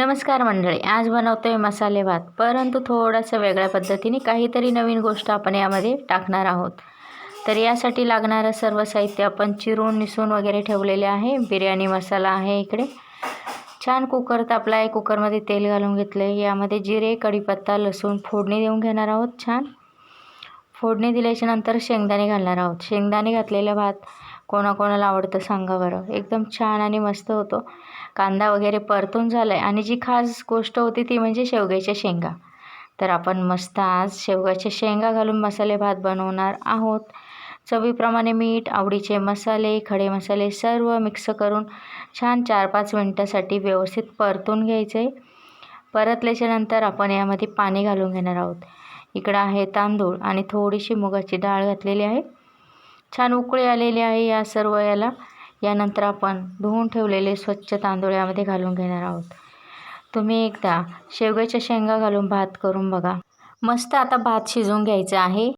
नमस्कार मंडळी आज बनवतोय मसाले भात. परंतु थोडंसं वेगळ्या पद्धतीने काहीतरी नवीन गोष्ट आपण यामध्ये टाकणार आहोत. तर यासाठी लागणारं सर्व साहित्य आपण चिरून निसून वगैरे ठेवलेले आहे. बिर्याणी मसाला आहे इकडे. छान कुकर तापला आहे कुकरमध्ये तेल घालून घेतलं आहे यामध्ये जिरे कढीपत्ता लसूण फोडणी देऊन घेणार आहोत. छान. फोडणी दिल्याच्या नंतर शेंगदाणे घालणार आहोत. शेंगदाणे घातलेला भात कोणाकोणाला आवडतं सांगा बरं. एकदम छान आणि मस्त होतो. कांदा वगैरे परतून झाला आहे आणि जी खास गोष्ट होती ती म्हणजे शेवग्याच्या शेंगा. तर आपण मस्त आज शेवग्याच्या शेंगा घालून मसाले भात बनवणार आहोत. चवीप्रमाणे मीठ आवडीचे मसाले खडे मसाले सर्व मिक्स करून छान चार पाच मिनटासाठी व्यवस्थित परतून घ्यायचे. परतल्याच्यानंतर आपण यामध्ये पाणी घालून घेणार आहोत. इकडं आहे तांदूळ आणि थोडीशी मुगाची डाळ घातलेली आहे. छान उकळी आलेली आहे या सर्व याला. यानंतर आपण धुवून ठेवलेले स्वच्छ तांदूळ यामध्ये घालून घेणार आहोत. तुम्ही एकदा शेवग्याच्या शेंगा घालून भात करून बघा. मस्त आता भात शिजवून घ्यायचा आहे.